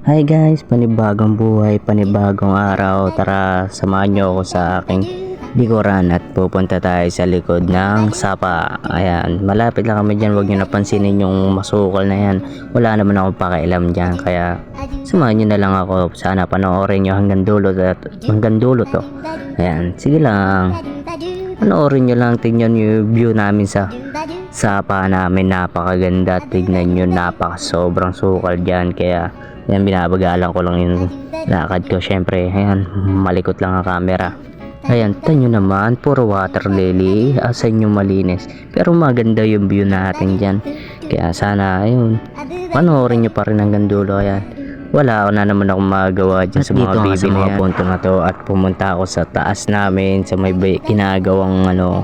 Hi guys, panibagong buhay, panibagong araw. Tara, samahan nyo ako sa aking likuran at pupunta tayo sa likod ng sapa. Ayan, malapit lang kami dyan. Huwag nyo napansinin yung masukal na yan. Wala naman akong pakialam dyan. Kaya samahan nyo na lang ako. Sana panoorin nyo hanggang dulo at hanggang dulo to. Ayan, sige lang. Panoorin nyo lang, tingnan nyo yung view namin sa sapa namin napakaganda tignan nyo napaka sobrang sukal dyan kaya yan binabagalan ko lang yung lakad ko. Syempre ayan malikot lang ang camera. Ayan tanyo naman puro water lily. Asan yung malinis? Pero maganda yung view natin dyan. Kaya sana ayun panoorin nyo pa rin hanggang dulo. Ayan wala ako na naman ako magagawa dyan sa mga bibi na yan. punto na to at pumunta ako sa taas namin sa may ginagawang ano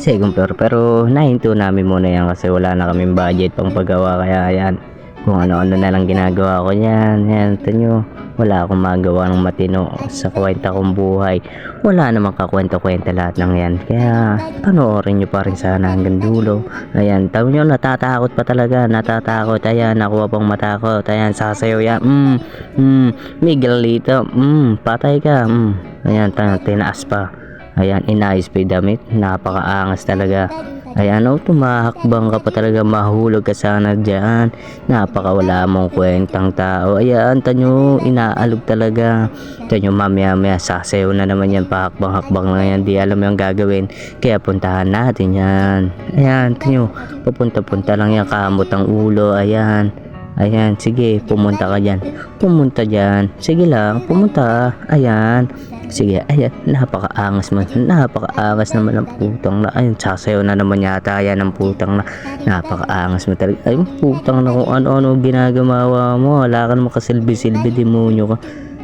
second floor. Pero nahinto namin muna yan kasi wala na kaming budget pang paggawa. Kaya yan kung ano-ano na lang ginagawa ko yan yan ito nyo. Wala akong magawa ng matino sa kwenta kong buhay. Wala namang kakwenta-kwenta lahat ng yan. Kaya panoorin nyo pa rin sana hanggang dulo. Ayan tawag nyo natatakot pa talaga. Natatakot. Ayan nakuha pang matakot. Ayan sasayaw yan. Mm, mm, Miguelito mm, patay ka. Mm. ayan tinaas pa. Ayan, inayos pa yung damit. Napakaangas talaga. Ayan, oh, tumahakbang ka pa talaga. Mahulog ka sana dyan. Napakawala mong kwentang tao. Ayan, tanyo, inaalog talaga. Tanyo, mamaya maya sasayaw na naman yan. Pahakbang-hakbang na yan. Di alam yung gagawin. Kaya puntahan natin yan. Ayan, tanyo, papunta-punta lang yan. Kamot ang ulo. Ayan. Ayan, sige, pumunta ka dyan. Pumunta dyan. Sige lang, pumunta. Ayan. Sige, ayan, napakaangas man. Napakaangas naman ng putang na. Ayun, sasayaw na naman yata yan ng putang na. Napakaangas mo talaga. Ayun, putang na kung ano-ano ginagawa mo. Wala ka naman kasilbi-silbi, demonyo ka.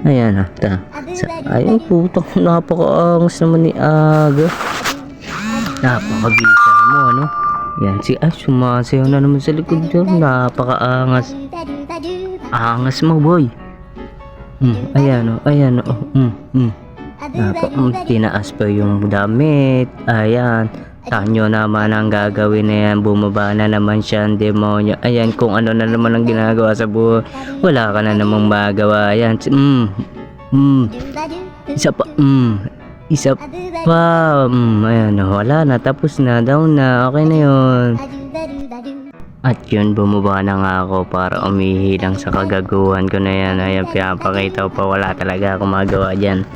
Ayan, ha. Ta. Sa, ayun, putang, napakaangas naman ni Aga. Napakagisa mo, ano? Yan, si ay, sumasayaw na naman sa likod dyan. Napakaangas. Angas mo, boy. Hmm, ayan, oh, ayan, oh, hmm, hmm. Um, tinaas pa yung damit. Ayan. Tanyo naman ang gagawin na yan. Bumaba na naman siya ang demonyo. Ayan, kung ano na naman ang ginagawa sa buhay. Wala ka na namang magawa. Ayan. Mm. Mm. Isa pa. Mm. Isa pa. Mm. Ayan, wala na. Tapos na. Down na. Okay na yun. At yun, bumaba na nga ako para umihi lang sa kagaguhan ko na yan. Ayan, pinapakita pa. Wala talaga akong magawa dyan.